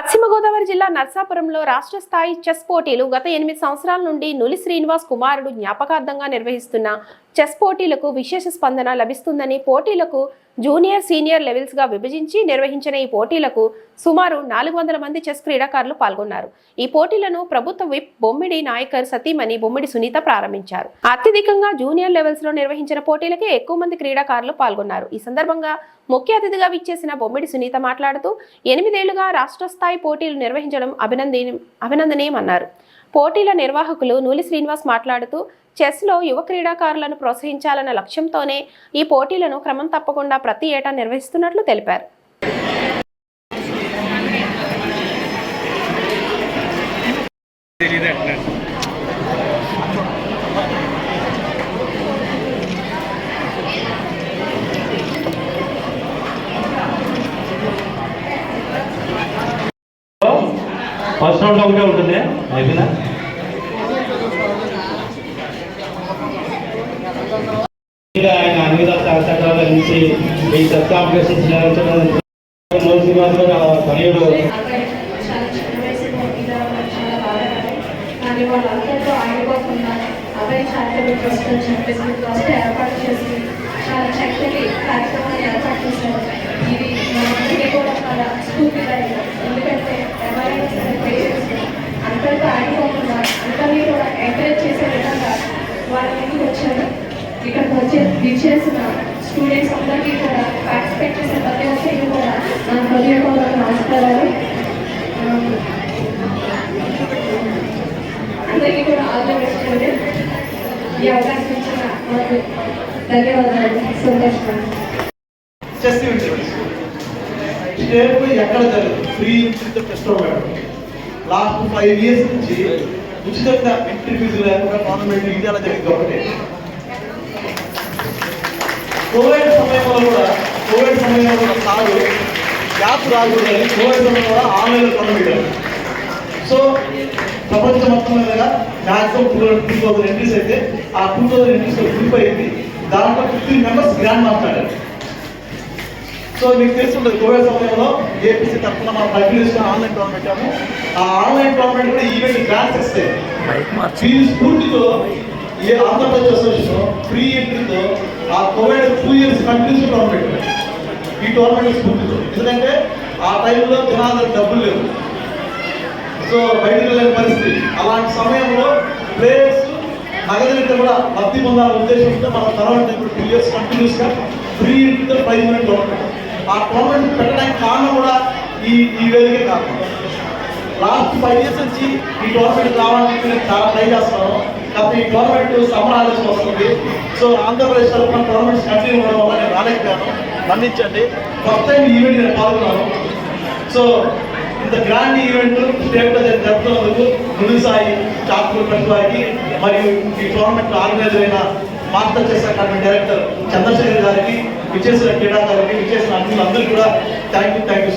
పశ్చిమ గోదావరి జిల్లా నర్సాపురంలో రాష్ట్ర స్థాయి చెస్ పోటీలు గత ఎనిమిది సంవత్సరాల నుండి నులి శ్రీనివాస్ కుమారుడు జ్ఞాపకార్థంగా నిర్వహిస్తున్న చెస్ పోటీలకు విశేష స్పందన లభిస్తుందని పోటీలకు జూనియర్ సీనియర్ లెవెల్స్గా విభజించి నిర్వహించిన ఈ పోటీలకు సుమారు నాలుగు వందల మంది చెస్ క్రీడాకారులు పాల్గొన్నారు. ఈ పోటీలను ప్రభుత్వ విప్ బొమ్మిడి నాయకర్ సతీమణి బొమ్మిడి సునీత ప్రారంభించారు. అత్యధికంగా జూనియర్ లెవెల్స్లో నిర్వహించిన పోటీలకే ఎక్కువ మంది క్రీడాకారులు పాల్గొన్నారు. ఈ సందర్భంగా ముఖ్య అతిథిగా విచ్చేసిన బొమ్మిడి సునీత మాట్లాడుతూ ఎనిమిదేళ్ళుగా రాష్ట్ర స్థాయి పోటీలు నిర్వహించడం అభినందన అభినందనీయమన్నారు. పోటీల నిర్వాహకులు నూలి శ్రీనివాస్ మాట్లాడుతూ చెస్లో యువ క్రీడాకారులను ప్రోత్సహించాలన్న లక్ష్యంతోనే ఈ పోటీలను క్రమం తప్పకుండా ప్రతి ఏటా నిర్వహిస్తున్నట్లు తెలిపారు. ఫస్ట్ రౌండ్ ఒకటే ఉంటుంది అయిపోయినా ఆయన అన్ని రకాల సహకారాల నుంచి ఈ సబ్ కాంపిటీషన్స్ నిర్వహించడం వాళ్ళందరితో ఆగిపోకుండా చారిటబుల్ ట్రస్ట్ అని చెప్పేసి ట్రస్ట్ ఏర్పాటు చేసి చాలా చక్కటి కార్యక్రమాన్ని ఏర్పాటు చేశారు. ఇది మనందరికీ కూడా చాలా స్ఫూర్తిదాయకం. ఎందుకంటే ఎవరైనా సరే వచ్చే విచ్చేసిన స్టూడెంట్స్ అందరికీ కూడా పార్టిసిపేట్ చేసే ప్రతి ఒక్కరికి కూడా నా హృదయపూర్వక నమస్కారాలు. అందరికీ కూడా ఆల్ ఈ అవకాశం ఇచ్చిన మాకు ధన్యవాదాలు. సంతోషం. స్టేట్ ఎక్కడ ఫ్రీ ఉచిత టెస్ట్ లాస్ట్ ఫైవ్ ఇయర్స్ నుంచి ఉచితంగా ఎంట్రీ ఫీజు లేకుండా టోర్నమెంట్ ఇండియాలో జరిగింది ఒకటి కోవిడ్ సమయంలో కూడా కోవిడ్ సమయంలో కూడా సారు యాప్ రాకూడదని కోవిడ్ సమయంలో కూడా ఆన్లైన్లో టోర్నమెంట్ సో ప్రపంచం మొత్తం మీద maximum two two thousand entries అయితే ఆ టూ థౌసండ్ ఎంట్రీస్ గ్రూప్ అయింది. దాంట్లో ఫిఫ్టీన్ మెంబర్స్ గ్రాండ్ మాట్లాడారు. సో మీకు తెలిసి ఉంటుంది కోవిడ్ సమయంలో ఏపీసీ తరఫున మనం పబ్లిష్ ఆన్లైన్ టోర్నమెంట్ పెట్టాము. ఆ ఆన్లైన్ టోర్నమెంట్ కూడా ఈవెంట్ గ్రాండ్ సక్సెస్ దీని స్ఫూర్తితో ఏ ఆంధ్రప్రదేశ్ అసోసియేషన్ ఫ్రీ ఎంట్రీతో ఆ covid two years continues tournament ఈ టోర్నమెంట్ స్ఫూర్తితో. ఎందుకంటే ఆ టైంలో జనాలు డబ్బులు లేవు. సో బయటకు వెళ్ళని పరిస్థితి. అలాంటి సమయంలో ప్లేయర్స్ నగదులతో కూడా లబ్ధి పొందాలనే ఉద్దేశంతో మన తర్వాత ఇప్పుడు టూ ఇయర్స్ కంటిన్యూస్గా ఫ్రీ ఎంట్రీతో ప్రైజ్ మనీ టోర్నమెంట్ ఆ టోర్నమెంట్ పెట్టడానికి కారణం కూడా ఈ ఈ వేదికే కారణం. లాస్ట్ ఫైవ్ ఇయర్స్ నుంచి ఈ టోర్నమెంట్ కావాలని నేను చాలా ట్రై చేస్తున్నాను. కాకపోతే ఈ గవర్నమెంట్ సమ్మర్ ఆలోచన వస్తుంది. సో ఆంధ్రప్రదేశ్ తరఫున టోర్నమెంట్స్ కంటిన్యూ అవ్వడం వల్ల నేను రాలేకపోయాను. మన్నించండి. ఫస్ట్ టైం ఈవెంట్ నేను పాల్గొన్నాను. సో ఇంత గ్రాండ్ ఈవెంట్ స్టేట్లో జరుపుతున్నందుకు ముందు సాయి చాకులు వారికి మరియు ఈ టోర్నమెంట్ ఆర్గనైజర్ అయిన మార్గదర్శక అకాడమీ డైరెక్టర్ చంద్రశేఖర్ గారికి విచేసిన క్రీడాకారులకి విచ్చేసిన అన్ని అందరికీ కూడా థ్యాంక్ యూ థ్యాంక్ యూ